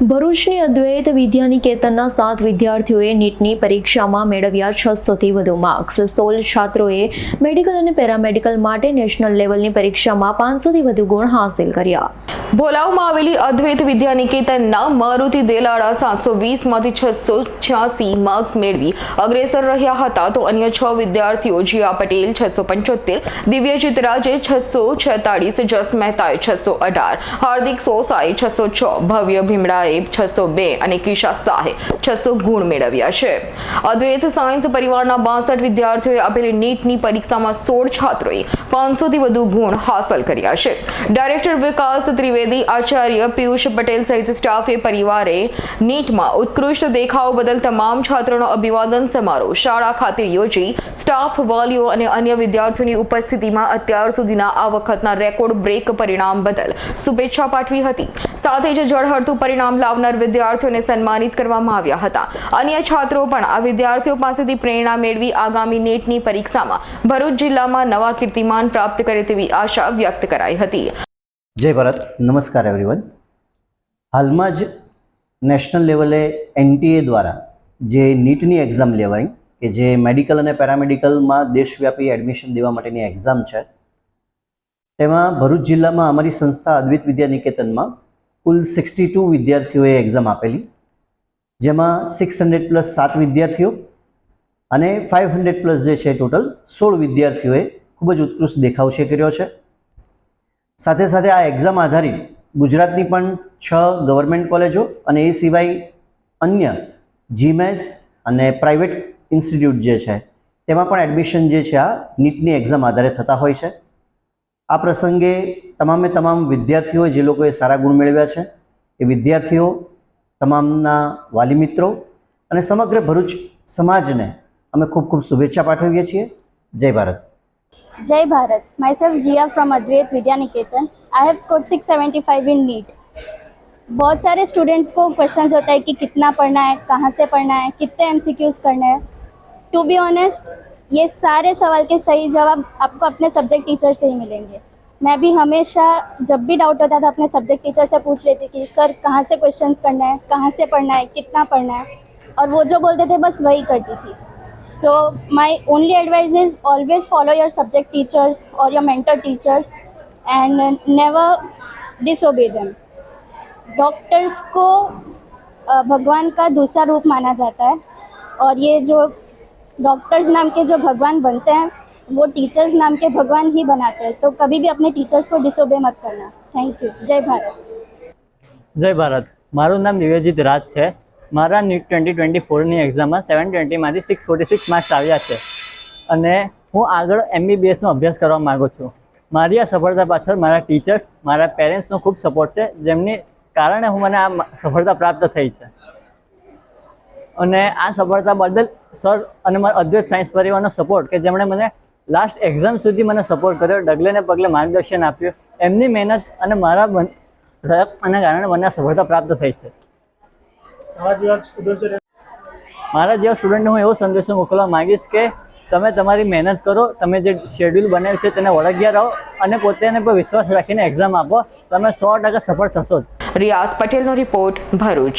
ભરૂચની અદ્વૈત વિદ્યાનિકેતનના સાત વિદ્યાર્થીઓએ નીટની પરીક્ષામાં મેળવ્યા છસોથી વધુ માર્ક્સ સોળ છાત્રોએ મેડિકલ અને પેરામેડિકલ માટે નેશનલ લેવલની પરીક્ષામાં પાંચસોથી વધુ ગુણ હાંસિલ કર્યા. ભોલાવમાં આવેલી અદ્વૈત વિદ્યાનિકેતનના મારુતિ દેલાડા સાતસો વીસમાંથી છસો છ્યાસી માર્ક્સ મેળવી અગ્રેસર રહ્યા હતા. તો અન્ય છ વિદ્યાર્થીઓ, જીયા પટેલ છસો પંચોતેર દિવ્યજીત રાજે છસો છેતાળીસ જસ મહેતાએ છસો અઢાર હાર્દિક સોસાએ છસો છ ભવ્ય ભીમડાએ છસો બે અને કિશા શાહે છસો ગુણ મેળવ્યા છે. અદ્વૈત સાયન્સ પરિવારના બાસઠ વિદ્યાર્થીઓએ આપેલી નીટની પરીક્ષામાં સોળ છાત્રોએ પાંચસોથી વધુ ગુણ હાંસલ કર્યા છે. ડાયરેક્ટર વિકાસ ત્રિવેદી, આચાર્ય પિયુષ પટેલ સહિત સ્ટાફે પરિવારે નીટમાં ઉત્કૃષ્ટ દેખાવ બદલ તમામ છાત્રોનો અભિવાદન સમારોહ શાળા ખાતે યોજી સ્ટાફ વાલીઓ અને અન્ય વિદ્યાર્થીઓની ઉપસ્થિતિમાં અત્યાર સુધીના આ વખતના રેકોર્ડ બ્રેક પરિણામ બદલ શુભેચ્છા પાઠવી હતી. સાથે જ જળહળતું પરિણામ લાવનાર વિદ્યાર્થીઓને સન્માનિત કરવામાં આવ્યા હતા. અન્ય છાત્રો પણ આ વિદ્યાર્થીઓ પાસેથી પ્રેરણા મેળવી આગામી નેટની પરીક્ષામાં ભરૂચ જિલ્લામાં નવા કીર્તિમાન પ્રાપ્ત કરે તેવી આશા વ્યક્ત કરાઈ હતી. જય ભારત. નમસ્કાર એવરીવન હાલમાં જ નેશનલ લેવલે એનટીએ દ્વારા જે નીટની એક્ઝામ લેવાઈ, કે જે મેડિકલ અને પેરામેડિકલમાં દેશવ્યાપી એડમિશન દેવા માટેની એક્ઝામ છે, તેમાં ભરૂચ જિલ્લામાં અમારી સંસ્થા અદ્વિત વિદ્યા નિકેતનમાં કુલ સિક્સટી ટુ વિદ્યાર્થીઓએ એક્ઝામ આપેલી. જેમાં સિક્સ હંડ્રેડ પ્લસ સાત વિદ્યાર્થીઓ અને ફાઇવ હંડ્રેડ પ્લસ જે છે ટોટલ સોળ વિદ્યાર્થીઓએ ખૂબ જ ઉત્કૃષ્ટ દેખાવ છે કર્યો છે. સાથે સાથે આ એક્ઝામ આધારિત ગુજરાતની પણ છ ગવર્મેન્ટ કોલેજો અને એ સિવાય અન્ય જીમેસ અને પ્રાઇવેટ ઇન્સ્ટિટ્યૂટ જે છે, તેમાં પણ એડમિશન જે છે આ નીટની એક્ઝામ આધારે થતા હોય છે. આ પ્રસંગે તમામે તમામ વિદ્યાર્થીઓ જે લોકોએ સારા ગુણ મેળવ્યા છે એ વિદ્યાર્થીઓ તમામના વાલી મિત્રો અને સમગ્ર ભરૂચ સમાજને અમે ખૂબ ખૂબ શુભેચ્છા પાઠવીએ છીએ જય Bharat Jai Bharat. Myself Jia from Advait Vidya Niketan. I have scored 675 in NEET. बहुत सारे स्टूडेंट्स को क्वेश्चंस होता है कि कितना पढ़ना है कहाँ से पढ़ना है कितने एम करने हैं टू बी ऑनेस्ट ये सारे सवाल के सही जवाब आपको अपने सब्जेक्ट टीचर से ही मिलेंगे। मैं भी हमेशा जब भी डाउट होता था अपने सब्जेक्ट टीचर से पूछ थी कि सर, कहाँ से क्वेश्चन करना है? कहाँ से पढ़ना है? कितना पढ़ना है? और वो जो बोलते थे, बस वही करती थी। So my only advice is always follow your subject teachers और your mentor teachers and never disobey them. Doctors को भगवान का दूसरा रूप माना जाता है। और ये जो डॉक्टर्स नाम के जो भगवान बनते हैं वो टीचर्स नाम के भगवान ही बनाते हैं तो कभी भी अपने टीचर्स को डिसोबे मत करना थैंक यू जय भारत જય ભારત મારું નામ દિવ્યજીત રાજ છે મારા નીટ ટ્વેન્ટી ટ્વેન્ટી ફોરની એક્ઝામમાં સેવન ટ્વેન્ટીમાંથી સિક્સ ફોર્ટી સિક્સ માર્ક્સ આવ્યા છે અને હું આગળ એમબીબીએસનો અભ્યાસ કરવા માગું છું મારી આ સફળતા પાછળ મારા ટીચર્સ મારા પેરેન્ટ્સનો ખૂબ સપોર્ટ છે જેમની કારણે હું મને આ મ- સફળતા પ્રાપ્ત થઈ છે અને આ સફળતા બદલ સર અને મારા અદ્વૈત સાયન્સ પરિવારનો સપોર્ટ કે જેમણે મને લાસ્ટ એક્ઝામ સુધી મને સપોર્ટ કર્યો ડગલેને પગલે માર્ગદર્શન આપ્યું. એમની મહેનત અને મારા પ્રયત્નના કારણે મને સફળતા પ્રાપ્ત થઈ છે. મારા જેવા સ્ટુડન્ટને હું એવો સંદેશો મોકલવા માંગીશ કે તમે તમારી મહેનત કરો તમે જે શેડ્યુલ બનાવ્યું છે તેને વળગ્યા રહો અને પોતાને પર વિશ્વાસ રાખીને એક્ઝામ આપો. તમે સો ટકા સફળ થશો જ. રિયાઝ પટેલનો રિપોર્ટ ભરૂચ.